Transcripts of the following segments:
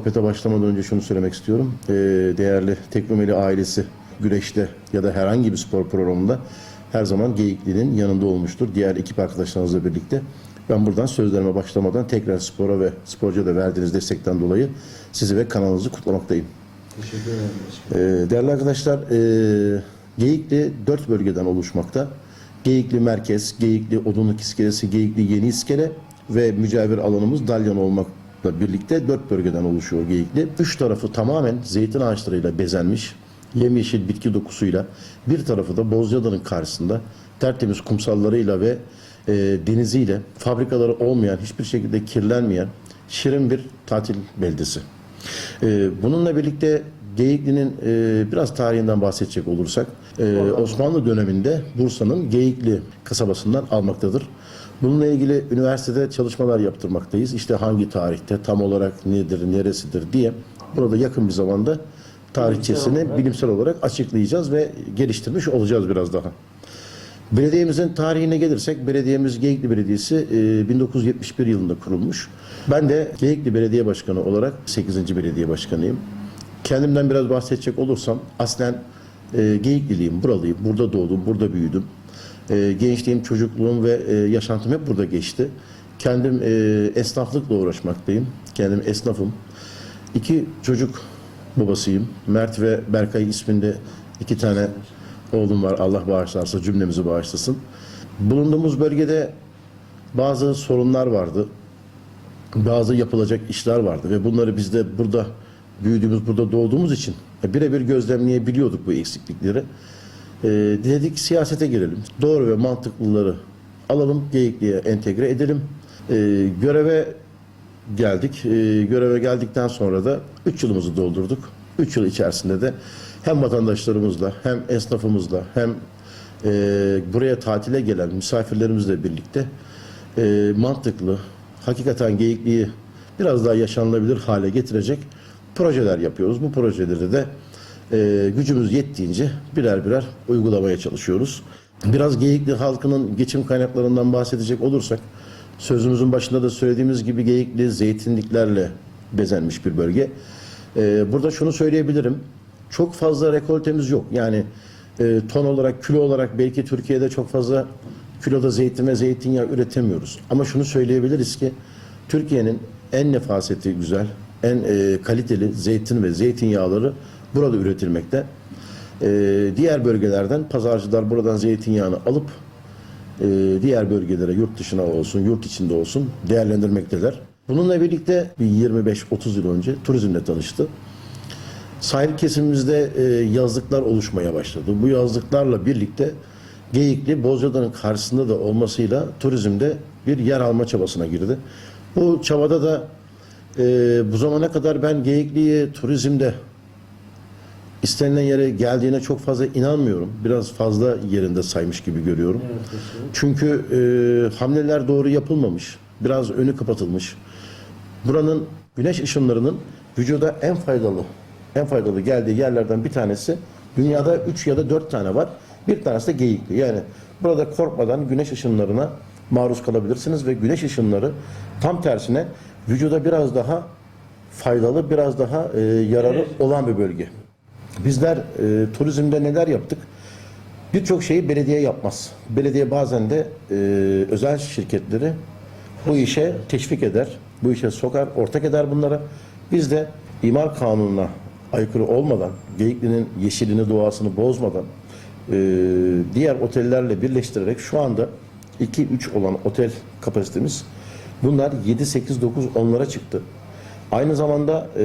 sohbete başlamadan önce şunu söylemek istiyorum. Ee, değerli Teknomeli ailesi güreşte ya da herhangi bir spor programında her zaman Geyikli'nin yanında olmuştur. Diğer ekip arkadaşlarınızla birlikte. Ben buradan sözlerime başlamadan tekrar spora ve sporcuya da verdiğiniz destekten dolayı sizi ve kanalınızı kutlamaktayım. Teşekkür ederim. Ee, değerli arkadaşlar, e, Geyikli dört bölgeden oluşmakta. Geyikli Merkez, Geyikli Odunluk İskelesi, Geyikli Yeni İskele ve mücavir alanımız Dalyan olmakla birlikte dört bölgeden oluşuyor Geyikli. Üç tarafı tamamen zeytin ağaçlarıyla bezenmiş, yemyeşil bitki dokusuyla, bir tarafı da Bozcaada'nın karşısında tertemiz kumsallarıyla ve e, deniziyle, fabrikaları olmayan, hiçbir şekilde kirlenmeyen şirin bir tatil beldesi. Ee, bununla birlikte Geyikli'nin e, biraz tarihinden bahsedecek olursak e, Osmanlı döneminde Bursa'nın Geyikli kasabasından almaktadır. Bununla ilgili üniversitede çalışmalar yaptırmaktayız. İşte hangi tarihte, tam olarak nedir, neresidir diye burada yakın bir zamanda tarihçesini bilimsel olarak açıklayacağız ve geliştirmiş olacağız biraz daha. Belediyemizin tarihine gelirsek, belediyemiz Geyikli Belediyesi e, 1971 yılında kurulmuş. Ben de Geyikli Belediye Başkanı olarak 8. Belediye Başkanıyım. Kendimden biraz bahsedecek olursam, aslen e, Geyikliliyim, buralıyım, burada doğdum, burada büyüdüm. E, gençliğim, çocukluğum ve e, yaşantım hep burada geçti. Kendim e, esnaflıkla uğraşmaktayım, kendim esnafım. İki çocuk babasıyım. Mert ve Berkay isminde iki tane oğlum var. Allah bağışlarsa cümlemizi bağışlasın. Bulunduğumuz bölgede bazı sorunlar vardı. Bazı yapılacak işler vardı ve bunları biz de burada büyüdüğümüz, burada doğduğumuz için birebir gözlemleyebiliyorduk bu eksiklikleri. Ee, dedik siyasete girelim. Doğru ve mantıklıları alalım, Geyikli'ye entegre edelim. Ee, göreve geldik. Ee, göreve geldikten sonra da 3 yılımızı doldurduk. 3 yıl içerisinde de hem vatandaşlarımızla hem esnafımızla hem e, buraya tatile gelen misafirlerimizle birlikte e, mantıklı, hakikaten geyikliği biraz daha yaşanılabilir hale getirecek projeler yapıyoruz. Bu projeleri de e, gücümüz yettiğince birer birer uygulamaya çalışıyoruz. Biraz Geyikli halkının geçim kaynaklarından bahsedecek olursak, sözümüzün başında da söylediğimiz gibi Geyikli zeytinliklerle bezenmiş bir bölge. E, burada şunu söyleyebilirim, çok fazla rekoltemiz yok. Yani e, ton olarak, kilo olarak belki Türkiye'de çok fazla kiloda zeytin ve zeytinyağı üretemiyoruz. Ama şunu söyleyebiliriz ki Türkiye'nin en nefaseti güzel, en e, kaliteli zeytin ve zeytinyağları burada üretilmekte. E, diğer bölgelerden pazarcılar buradan zeytinyağını alıp e, diğer bölgelere yurt dışına olsun, yurt içinde olsun değerlendirmekteler. Bununla birlikte bir 25-30 yıl önce turizmle tanıştı. Sahil kesimimizde e, yazlıklar oluşmaya başladı. Bu yazlıklarla birlikte Geyikli, Bozcaada'nın karşısında da olmasıyla turizmde bir yer alma çabasına girdi. Bu çabada da e, bu zamana kadar ben Geyikli'yi turizmde istenilen yere geldiğine çok fazla inanmıyorum. Biraz fazla yerinde saymış gibi görüyorum. Evet. Çünkü e, hamleler doğru yapılmamış. Biraz önü kapatılmış. Buranın güneş ışınlarının vücuda en faydalı en faydalı geldiği yerlerden bir tanesi dünyada 3 ya da 4 tane var. Bir tanesi de geyikli. Yani burada korkmadan güneş ışınlarına maruz kalabilirsiniz ve güneş ışınları tam tersine vücuda biraz daha faydalı, biraz daha e, yararı olan bir bölge. Bizler e, turizmde neler yaptık? Birçok şeyi belediye yapmaz. Belediye bazen de e, özel şirketleri bu işe teşvik eder, bu işe sokar, ortak eder bunlara. Biz de imar kanununa aykırı olmadan, Geyikli'nin yeşilini, doğasını bozmadan e, diğer otellerle birleştirerek şu anda 2-3 olan otel kapasitemiz bunlar 7, 8, 9, 10'lara çıktı. Aynı zamanda e,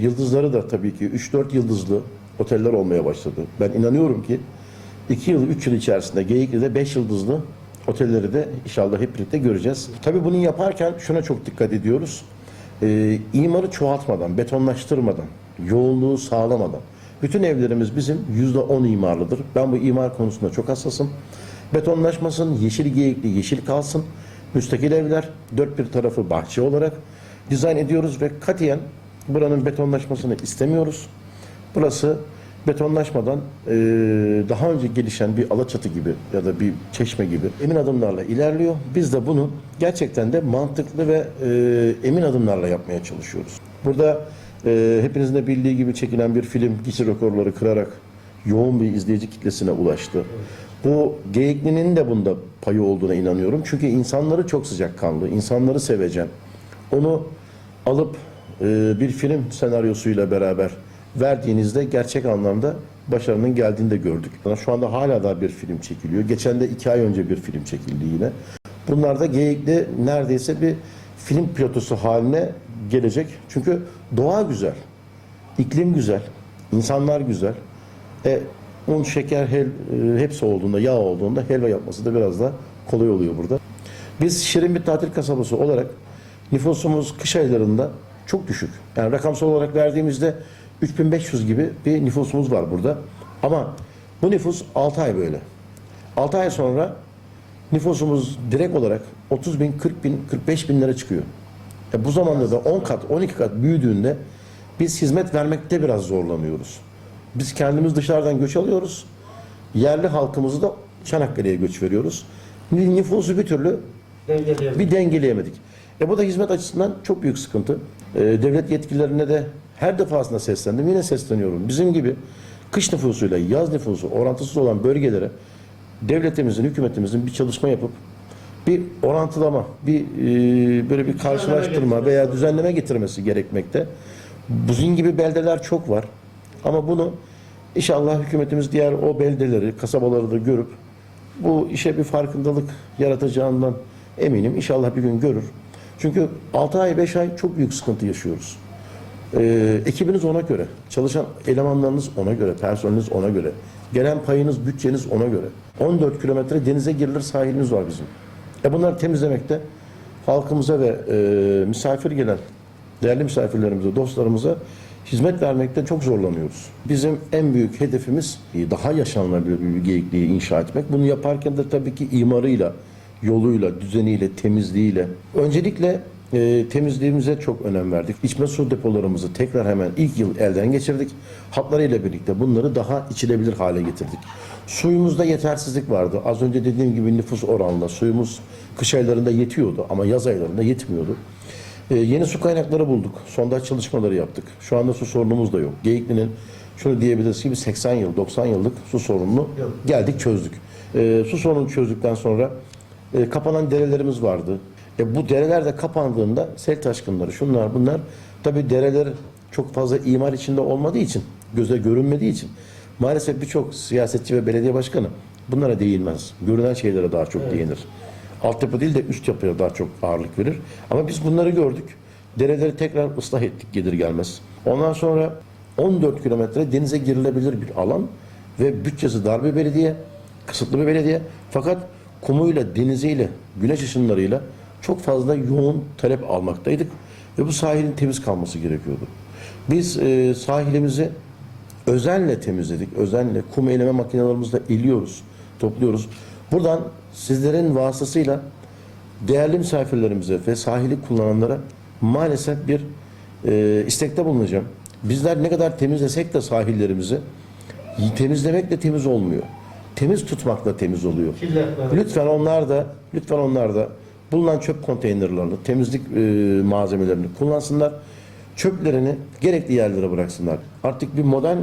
yıldızları da tabii ki 3-4 yıldızlı oteller olmaya başladı. Ben inanıyorum ki 2 yıl, 3 yıl içerisinde Geyikli'de 5 yıldızlı otelleri de inşallah hep birlikte göreceğiz. Tabii bunu yaparken şuna çok dikkat ediyoruz. E, imarı çoğaltmadan, betonlaştırmadan, yoğunluğu sağlamadan. Bütün evlerimiz bizim %10 imarlıdır. Ben bu imar konusunda çok hassasım. Betonlaşmasın, yeşil geyikli, yeşil kalsın. Müstakil evler, dört bir tarafı bahçe olarak dizayn ediyoruz ve katiyen buranın betonlaşmasını istemiyoruz. Burası betonlaşmadan eee, daha önce gelişen bir alaçatı gibi ya da bir çeşme gibi emin adımlarla ilerliyor. Biz de bunu gerçekten de mantıklı ve eee, emin adımlarla yapmaya çalışıyoruz. Burada Ee, hepinizin de bildiği gibi çekilen bir film gişe rekorları kırarak yoğun bir izleyici kitlesine ulaştı. Bu Geyikli'nin de bunda payı olduğuna inanıyorum. Çünkü insanları çok sıcakkanlı, insanları sevecen. Onu alıp e, bir film senaryosuyla beraber verdiğinizde gerçek anlamda başarının geldiğini de gördük. Şu anda hala da bir film çekiliyor. Geçen de iki ay önce bir film çekildi yine. Bunlar da Geyikli neredeyse bir film pilotosu haline gelecek. Çünkü doğa güzel, iklim güzel, insanlar güzel. E, un, şeker, hel, e, hepsi olduğunda, yağ olduğunda helva yapması da biraz da kolay oluyor burada. Biz şirin bir tatil kasabası olarak nüfusumuz kış aylarında çok düşük. Yani rakamsal olarak verdiğimizde 3500 gibi bir nüfusumuz var burada. Ama bu nüfus 6 ay böyle. 6 ay sonra nüfusumuz direkt olarak 30 bin, 40 bin, 45 bin lira çıkıyor. E bu zamanda da 10 kat, 12 kat büyüdüğünde biz hizmet vermekte biraz zorlanıyoruz. Biz kendimiz dışarıdan göç alıyoruz. Yerli halkımızı da Çanakkale'ye göç veriyoruz. Nüfusu bir türlü bir dengeleyemedik. E bu da hizmet açısından çok büyük sıkıntı. E, devlet yetkililerine de her defasında seslendim. Yine sesleniyorum. Bizim gibi kış nüfusuyla yaz nüfusu orantısız olan bölgelere devletimizin, hükümetimizin bir çalışma yapıp bir orantılama, bir e, böyle bir karşılaştırma veya düzenleme getirmesi gerekmekte. Buzin gibi beldeler çok var. Ama bunu inşallah hükümetimiz diğer o beldeleri, kasabaları da görüp bu işe bir farkındalık yaratacağından eminim. İnşallah bir gün görür. Çünkü 6 ay 5 ay çok büyük sıkıntı yaşıyoruz. Ee, ekibiniz ona göre, çalışan elemanlarınız ona göre, personeliniz ona göre, gelen payınız, bütçeniz ona göre. 14 kilometre denize girilir sahilimiz var bizim. E bunları temizlemekte halkımıza ve e, misafir gelen değerli misafirlerimize, dostlarımıza hizmet vermekte çok zorlanıyoruz. Bizim en büyük hedefimiz daha yaşanılabilir bir geyikliği inşa etmek. Bunu yaparken de tabii ki imarıyla, yoluyla, düzeniyle, temizliğiyle. Öncelikle e, temizliğimize çok önem verdik. İçme su depolarımızı tekrar hemen ilk yıl elden geçirdik. Hatlarıyla birlikte bunları daha içilebilir hale getirdik. Suyumuzda yetersizlik vardı. Az önce dediğim gibi nüfus oranla suyumuz kış aylarında yetiyordu ama yaz aylarında yetmiyordu. Ee, yeni su kaynakları bulduk. Sondaj çalışmaları yaptık. Şu anda su sorunumuz da yok. Geyikli'nin şunu diyebiliriz ki bir 80 yıl, 90 yıllık su sorununu geldik çözdük. Ee, su sorununu çözdükten sonra e, kapanan derelerimiz vardı. E, bu dereler de kapandığında sel taşkınları, şunlar bunlar tabi dereler çok fazla imar içinde olmadığı için, göze görünmediği için maalesef birçok siyasetçi ve belediye başkanı bunlara değinmez. Görünen şeylere daha çok değinir. Altyapı değil de üst yapıya daha çok ağırlık verir. Ama biz bunları gördük. Dereleri tekrar ıslah ettik gelir gelmez. Ondan sonra 14 kilometre denize girilebilir bir alan ve bütçesi dar bir belediye, kısıtlı bir belediye. Fakat kumuyla, deniziyle, güneş ışınlarıyla çok fazla yoğun talep almaktaydık ve bu sahilin temiz kalması gerekiyordu. Biz e, sahilimizi özenle temizledik. Özenle kum eleme makinelerimizle iliyoruz, topluyoruz. Buradan sizlerin vasıtasıyla değerli misafirlerimize ve sahili kullananlara maalesef bir e, istekte bulunacağım. Bizler ne kadar temizlesek de sahillerimizi temizlemek de temiz olmuyor. Temiz tutmakla temiz oluyor. Lütfen onlar da lütfen onlar da bulunan çöp konteynerlerini, temizlik e, malzemelerini kullansınlar. Çöplerini gerekli yerlere bıraksınlar. Artık bir modern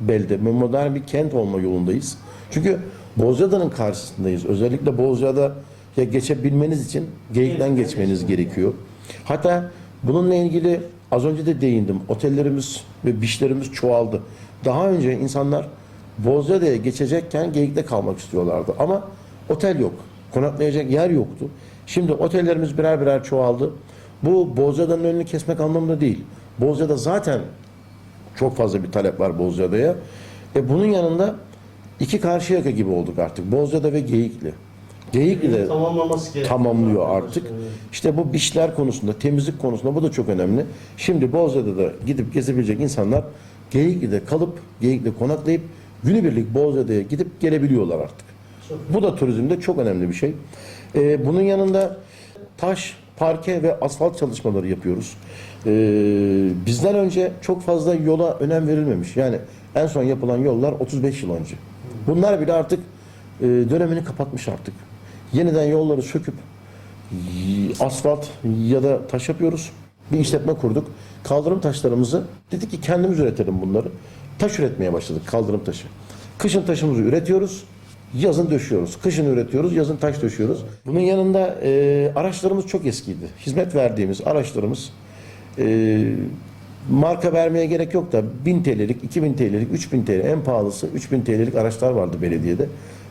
belde, bir modern bir kent olma yolundayız. Çünkü Bozcaada'nın karşısındayız. Özellikle Bozcaada ya geçebilmeniz için Geyik'ten geçmeniz gerekiyor. Hatta bununla ilgili az önce de değindim. Otellerimiz ve bişlerimiz çoğaldı. Daha önce insanlar Bozcaada'ya geçecekken Geyik'te kalmak istiyorlardı. Ama otel yok. Konaklayacak yer yoktu. Şimdi otellerimiz birer birer çoğaldı. Bu Bozcaada'nın önünü kesmek anlamında değil. Bozcaada zaten çok fazla bir talep var Bozcaada'ya. E bunun yanında iki karşıyaka gibi olduk artık. Bozcaada ve Geyikli. Geyikli de tamamlıyor artık. İşte bu bişler konusunda, temizlik konusunda bu da çok önemli. Şimdi Bozcaada'da da gidip gezebilecek insanlar Geyikli'de kalıp, Geyikli'de konaklayıp günübirlik Bozcaada'ya gidip gelebiliyorlar artık. Bu da turizmde çok önemli bir şey. Ee, bunun yanında taş, parke ve asfalt çalışmaları yapıyoruz. Ee, bizden önce çok fazla yola önem verilmemiş. Yani en son yapılan yollar 35 yıl önce. Bunlar bile artık e, dönemini kapatmış artık. Yeniden yolları söküp asfalt ya da taş yapıyoruz. Bir işletme kurduk. Kaldırım taşlarımızı dedik ki kendimiz üretelim bunları. Taş üretmeye başladık kaldırım taşı. Kışın taşımızı üretiyoruz. Yazın döşüyoruz. Kışın üretiyoruz, yazın taş döşüyoruz. Bunun yanında e, araçlarımız çok eskiydi. Hizmet verdiğimiz araçlarımız e, marka vermeye gerek yok da 1000 TL'lik, 2000 TL'lik, 3000 TL en pahalısı 3000 TL'lik araçlar vardı belediyede.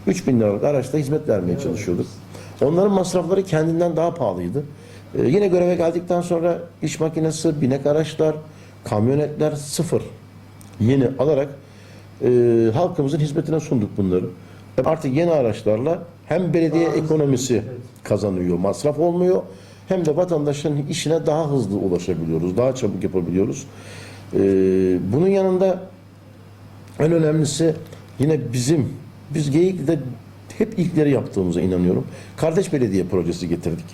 3000 liralık araçla hizmet vermeye çalışıyorduk. Onların masrafları kendinden daha pahalıydı. Ee, yine göreve geldikten sonra iş makinesi, binek araçlar, kamyonetler sıfır. Yeni alarak e, halkımızın hizmetine sunduk bunları. Artık yeni araçlarla hem belediye ekonomisi kazanıyor, masraf olmuyor. Hem de vatandaşın işine daha hızlı ulaşabiliyoruz, daha çabuk yapabiliyoruz. Ee, bunun yanında en önemlisi yine bizim, biz Geyikli'de hep ilkleri yaptığımıza inanıyorum. Kardeş Belediye projesi getirdik.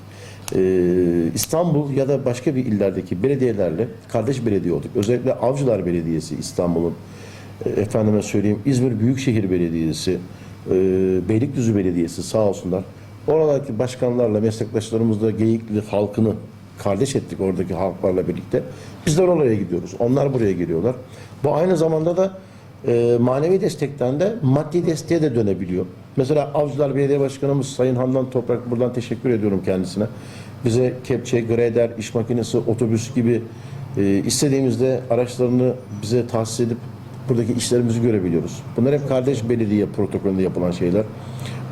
Ee, İstanbul ya da başka bir illerdeki belediyelerle kardeş belediye olduk. Özellikle Avcılar Belediyesi İstanbul'un, e, efendime söyleyeyim İzmir Büyükşehir Belediyesi, e, Beylikdüzü Belediyesi sağ olsunlar. Oradaki başkanlarla, meslektaşlarımızla Geyikli halkını kardeş ettik oradaki halklarla birlikte. Bizler oraya gidiyoruz. Onlar buraya geliyorlar. Bu aynı zamanda da e, manevi destekten de maddi desteğe de dönebiliyor. Mesela Avcılar Belediye Başkanımız Sayın Handan Toprak buradan teşekkür ediyorum kendisine. Bize kepçe, grader, iş makinesi, otobüs gibi e, istediğimizde araçlarını bize tahsis edip buradaki işlerimizi görebiliyoruz. Bunlar hep kardeş belediye protokolünde yapılan şeyler.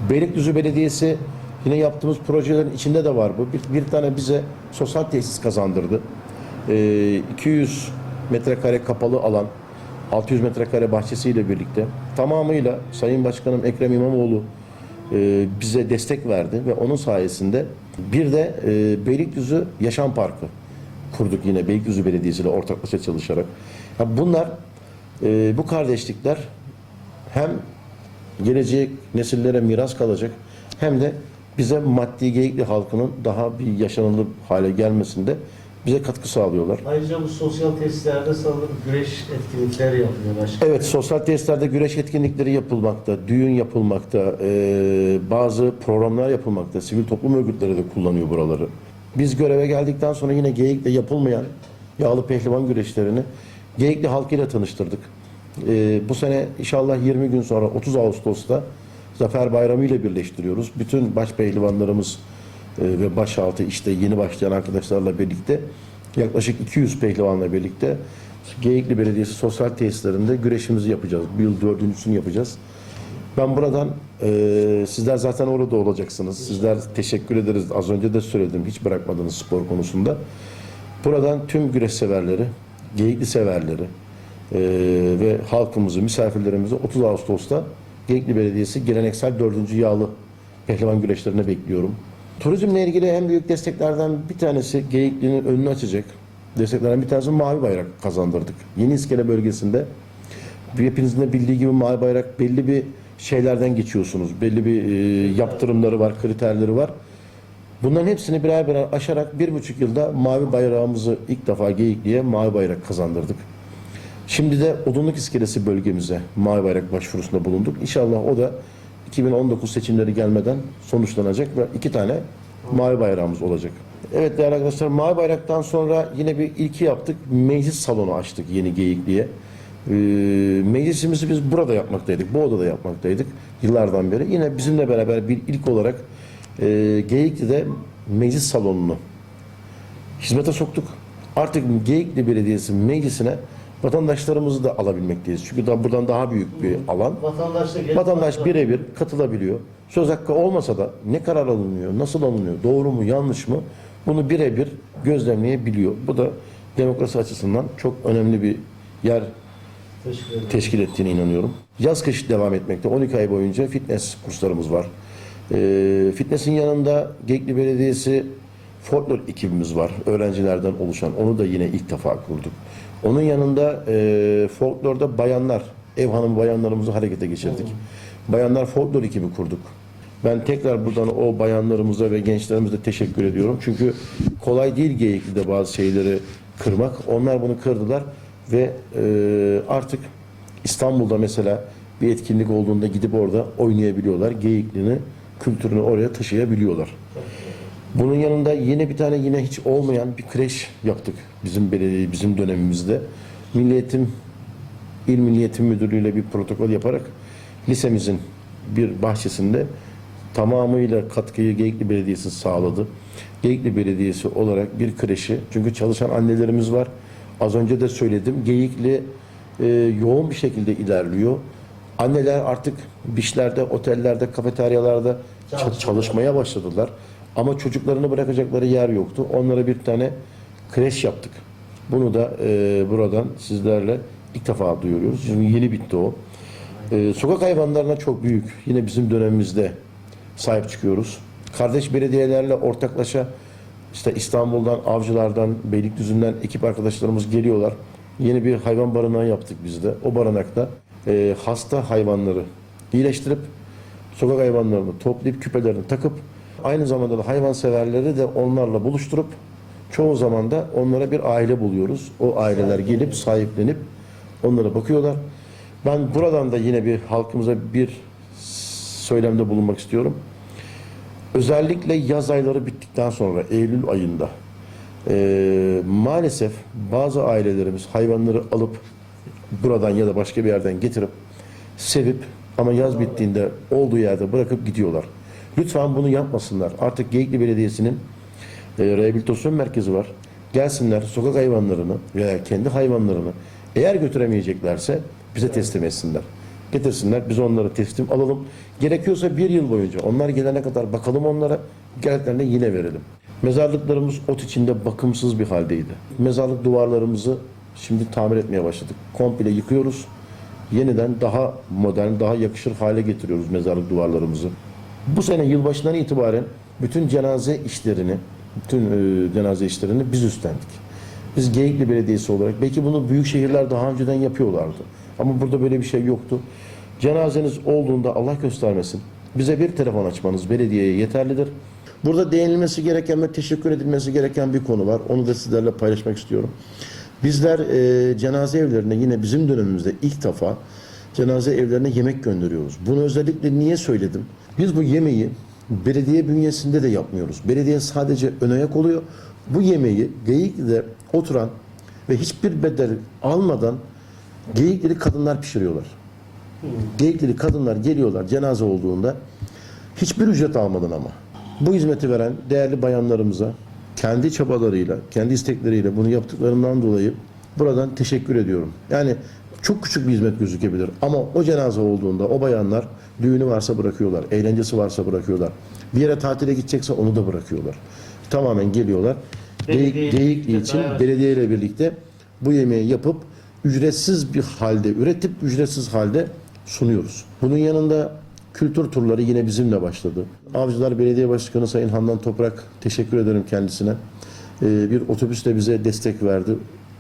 Beylikdüzü Belediyesi yine yaptığımız projelerin içinde de var bu. Bir, bir tane bize sosyal tesis kazandırdı. Ee, 200 metrekare kapalı alan, 600 metrekare bahçesiyle birlikte tamamıyla Sayın Başkanım Ekrem İmamoğlu e, bize destek verdi ve onun sayesinde bir de e, Beylikdüzü Yaşam Parkı kurduk yine Beylikdüzü Belediyesi ile ortaklaşa çalışarak. Bunlar e, bu kardeşlikler hem gelecek nesillere miras kalacak hem de bize maddi geyikli halkının daha bir yaşanılır hale gelmesinde bize katkı sağlıyorlar. Ayrıca bu sosyal tesislerde sanırım güreş etkinlikleri yapılıyor başkanım. Evet, sosyal tesislerde güreş etkinlikleri yapılmakta, düğün yapılmakta, eee, bazı programlar yapılmakta. Sivil toplum örgütleri de kullanıyor buraları. Biz göreve geldikten sonra yine Geyik'te yapılmayan yağlı pehlivan güreşlerini Geyikli halkıyla tanıştırdık. Eee, bu sene inşallah 20 gün sonra 30 Ağustos'ta Zafer Bayramı ile birleştiriyoruz. Bütün baş pehlivanlarımız e, ve başaltı işte yeni başlayan arkadaşlarla birlikte yaklaşık 200 pehlivanla birlikte Geyikli Belediyesi sosyal tesislerinde güreşimizi yapacağız. Bu yıl dördüncüsünü yapacağız. Ben buradan e, sizler zaten orada olacaksınız. Sizler teşekkür ederiz. Az önce de söyledim. Hiç bırakmadınız spor konusunda. Buradan tüm güreş severleri, geyikli severleri e, ve halkımızı, misafirlerimizi 30 Ağustos'ta Geyikli Belediyesi geleneksel 4. yağlı pehlivan güreşlerine bekliyorum. Turizmle ilgili en büyük desteklerden bir tanesi Geyikli'nin önünü açacak. Desteklerden bir tanesi Mavi Bayrak kazandırdık. Yeni İskele bölgesinde hepinizin de bildiği gibi Mavi Bayrak belli bir şeylerden geçiyorsunuz. Belli bir e, yaptırımları var, kriterleri var. Bunların hepsini birer birer aşarak bir buçuk yılda mavi bayrağımızı ilk defa Geyikli'ye mavi bayrak kazandırdık. Şimdi de Odunluk İskelesi bölgemize mavi bayrak başvurusunda bulunduk. İnşallah o da 2019 seçimleri gelmeden sonuçlanacak ve iki tane mavi bayrağımız olacak. Evet değerli arkadaşlar mavi bayraktan sonra yine bir ilki yaptık. Meclis salonu açtık yeni Geyikli'ye. Ee, meclisimizi biz burada yapmaktaydık. Bu odada yapmaktaydık yıllardan beri. Yine bizimle beraber bir ilk olarak e, Geyikli'de meclis salonunu hizmete soktuk. Artık Geyikli Belediyesi meclisine vatandaşlarımızı da alabilmekteyiz. Çünkü daha buradan daha büyük bir alan. Vatandaş da birebir katılabiliyor. Söz hakkı olmasa da ne karar alınıyor, nasıl alınıyor, doğru mu, yanlış mı bunu birebir gözlemleyebiliyor. Bu da demokrasi açısından çok önemli bir yer ederim. teşkil ettiğine inanıyorum. Yaz kış devam etmekte. 12 ay boyunca fitness kurslarımız var. Ee, fitness'in yanında Gekli Belediyesi folklor ekibimiz var. Öğrencilerden oluşan. Onu da yine ilk defa kurduk. Onun yanında e, folklorda bayanlar, ev hanım bayanlarımızı harekete geçirdik. Bayanlar folklor ekibi kurduk. Ben tekrar buradan o bayanlarımıza ve gençlerimize teşekkür ediyorum. Çünkü kolay değil Geyikli'de bazı şeyleri kırmak. Onlar bunu kırdılar ve e, artık İstanbul'da mesela bir etkinlik olduğunda gidip orada oynayabiliyorlar. Geyikli'ni, kültürünü oraya taşıyabiliyorlar. Bunun yanında yine bir tane yine hiç olmayan bir kreş yaptık bizim belediye bizim dönemimizde. Milli Eğitim İl Milli Eğitim Müdürlüğü ile bir protokol yaparak lisemizin bir bahçesinde tamamıyla katkıyı Geyikli Belediyesi sağladı. Geyikli Belediyesi olarak bir kreşi çünkü çalışan annelerimiz var. Az önce de söyledim. Geyikli e, yoğun bir şekilde ilerliyor. Anneler artık bişlerde, otellerde, kafeteryalarda ça- çalışmaya başladılar. Ama çocuklarını bırakacakları yer yoktu. Onlara bir tane kreş yaptık. Bunu da e, buradan sizlerle ilk defa duyuruyoruz. Çünkü yeni bitti o. E, sokak hayvanlarına çok büyük. Yine bizim dönemimizde sahip çıkıyoruz. Kardeş belediyelerle ortaklaşa işte İstanbul'dan, Avcılar'dan, Beylikdüzü'nden ekip arkadaşlarımız geliyorlar. Yeni bir hayvan barınağı yaptık biz de. O barınakta e, hasta hayvanları iyileştirip sokak hayvanlarını toplayıp küpelerini takıp aynı zamanda da hayvanseverleri de onlarla buluşturup çoğu zaman da onlara bir aile buluyoruz. O aileler gelip sahiplenip onlara bakıyorlar. Ben buradan da yine bir halkımıza bir söylemde bulunmak istiyorum. Özellikle yaz ayları bittikten sonra Eylül ayında eee, maalesef bazı ailelerimiz hayvanları alıp buradan ya da başka bir yerden getirip sevip ama yaz bittiğinde olduğu yerde bırakıp gidiyorlar. Lütfen bunu yapmasınlar. Artık Geyikli Belediyesi'nin e, rehabilitasyon merkezi var. Gelsinler sokak hayvanlarını veya kendi hayvanlarını eğer götüremeyeceklerse bize teslim etsinler. Getirsinler biz onları teslim alalım. Gerekiyorsa bir yıl boyunca onlar gelene kadar bakalım onlara. Geldiklerinde yine verelim. Mezarlıklarımız ot içinde bakımsız bir haldeydi. Mezarlık duvarlarımızı şimdi tamir etmeye başladık. Komple yıkıyoruz. Yeniden daha modern, daha yakışır hale getiriyoruz mezarlık duvarlarımızı. Bu sene yılbaşından itibaren bütün cenaze işlerini, bütün e, cenaze işlerini biz üstlendik. Biz Geyikli Belediyesi olarak, belki bunu büyük şehirler daha önceden yapıyorlardı. Ama burada böyle bir şey yoktu. Cenazeniz olduğunda Allah göstermesin. Bize bir telefon açmanız belediyeye yeterlidir. Burada değinilmesi gereken ve teşekkür edilmesi gereken bir konu var. Onu da sizlerle paylaşmak istiyorum. Bizler e, cenaze evlerine yine bizim dönemimizde ilk defa cenaze evlerine yemek gönderiyoruz. Bunu özellikle niye söyledim? Biz bu yemeği belediye bünyesinde de yapmıyoruz. Belediye sadece ön ayak oluyor. Bu yemeği Geyikli'de oturan ve hiçbir bedel almadan Geyikli kadınlar pişiriyorlar. Geyikli kadınlar geliyorlar cenaze olduğunda hiçbir ücret almadan ama. Bu hizmeti veren değerli bayanlarımıza kendi çabalarıyla, kendi istekleriyle bunu yaptıklarından dolayı buradan teşekkür ediyorum. Yani çok küçük bir hizmet gözükebilir ama o cenaze olduğunda o bayanlar düğünü varsa bırakıyorlar, eğlencesi varsa bırakıyorlar. Bir yere tatile gidecekse onu da bırakıyorlar. Tamamen geliyorlar. Geyik, Belediye- Geyikli için Evet. belediye ile birlikte bu yemeği yapıp ücretsiz bir halde üretip ücretsiz halde sunuyoruz. Bunun yanında kültür turları yine bizimle başladı. Avcılar Belediye Başkanı Sayın Handan Toprak teşekkür ederim kendisine. Ee, bir otobüsle bize destek verdi.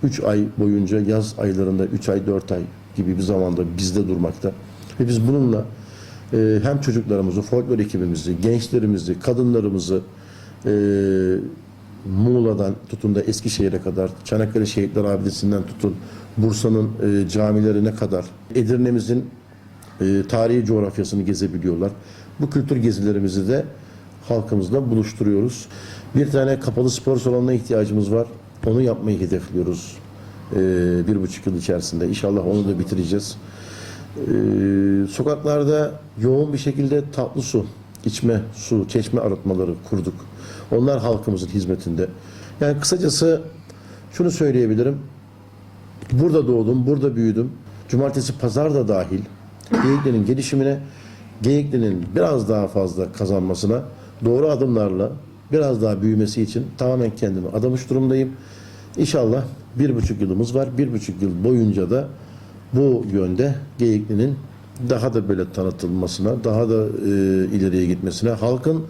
3 ay boyunca yaz aylarında 3 ay 4 ay gibi bir zamanda bizde durmakta. Ve biz bununla e, hem çocuklarımızı, folklor ekibimizi, gençlerimizi, kadınlarımızı e, Muğla'dan tutun da Eskişehir'e kadar, Çanakkale Şehitler Abidesi'nden tutun Bursa'nın e, camilerine kadar, Edirne'mizin e, tarihi coğrafyasını gezebiliyorlar. Bu kültür gezilerimizi de halkımızla buluşturuyoruz. Bir tane kapalı spor salonuna ihtiyacımız var. Onu yapmayı hedefliyoruz. E, bir buçuk yıl içerisinde. İnşallah onu da bitireceğiz. E, sokaklarda yoğun bir şekilde tatlı su, içme su, çeşme arıtmaları kurduk. Onlar halkımızın hizmetinde. Yani kısacası şunu söyleyebilirim. Burada doğdum, burada büyüdüm. Cumartesi, pazar da dahil. Geyikli'nin gelişimine, Geyikli'nin biraz daha fazla kazanmasına, doğru adımlarla biraz daha büyümesi için tamamen kendimi adamış durumdayım. İnşallah bir buçuk yılımız var. Bir buçuk yıl boyunca da bu yönde Geyikli'nin daha da böyle tanıtılmasına, daha da e, ileriye gitmesine, halkın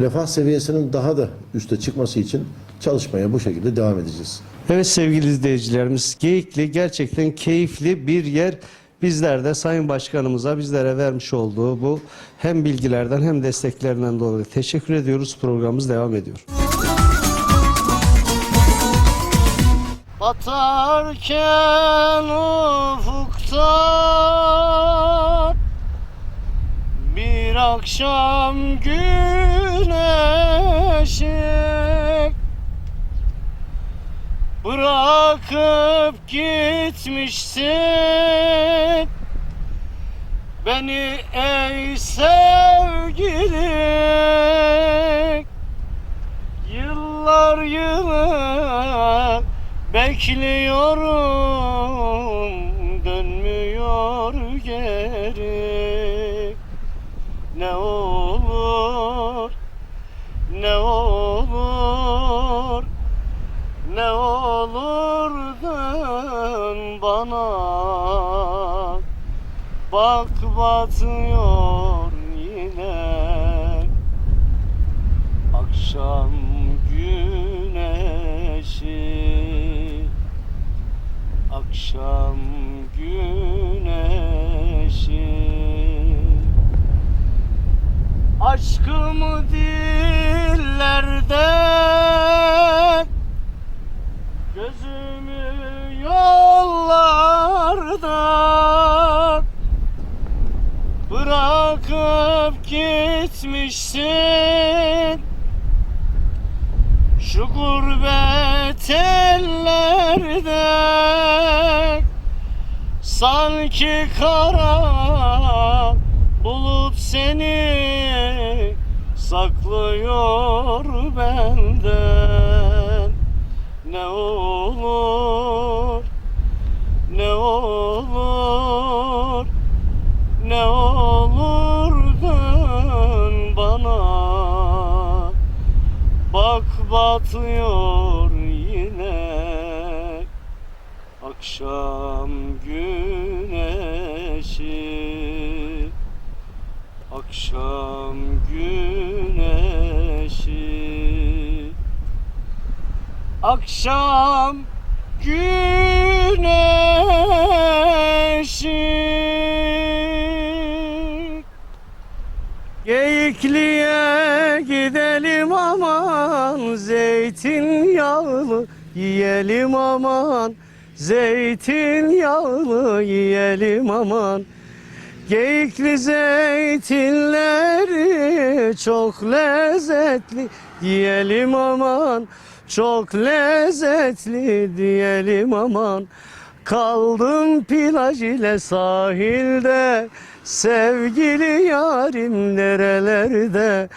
refah seviyesinin daha da üste çıkması için çalışmaya bu şekilde devam edeceğiz. Evet sevgili izleyicilerimiz Geyikli gerçekten keyifli bir yer. Bizler de Sayın Başkanımıza bizlere vermiş olduğu bu hem bilgilerden hem desteklerinden dolayı teşekkür ediyoruz. Programımız devam ediyor. Batarken ufukta bir akşam güneşi Bırakıp gitmişsin. Beni ey sevgili Yıllar yılı bekliyorum bana Bak batıyor yine. Akşam güneşi. Akşam güneşi. Aşkımı dillerde yollarda Bırakıp gitmişsin. Şu gurbet ellerde. Sanki kara bulut seni saklıyor benden Zeytinyağlı yiyelim aman. Geyikli zeytinleri çok lezzetli diyelim aman. Çok lezzetli diyelim aman. Kaldım plaj ile sahilde Sevgili yarim nerelerde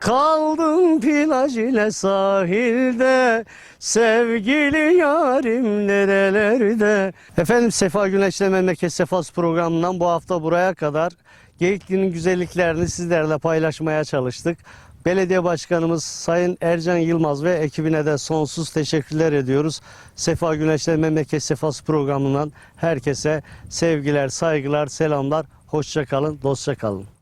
Kaldım plaj ile sahilde Sevgili yarim nerelerde Efendim Sefa Güneş'le Memleket Sefası programından bu hafta buraya kadar Geyikli'nin güzelliklerini sizlerle paylaşmaya çalıştık. Belediye Başkanımız Sayın Ercan Yılmaz ve ekibine de sonsuz teşekkürler ediyoruz. Sefa Güneş'le Memleket Sefası programından herkese sevgiler, saygılar, selamlar. Hoşça kalın, dostça kalın.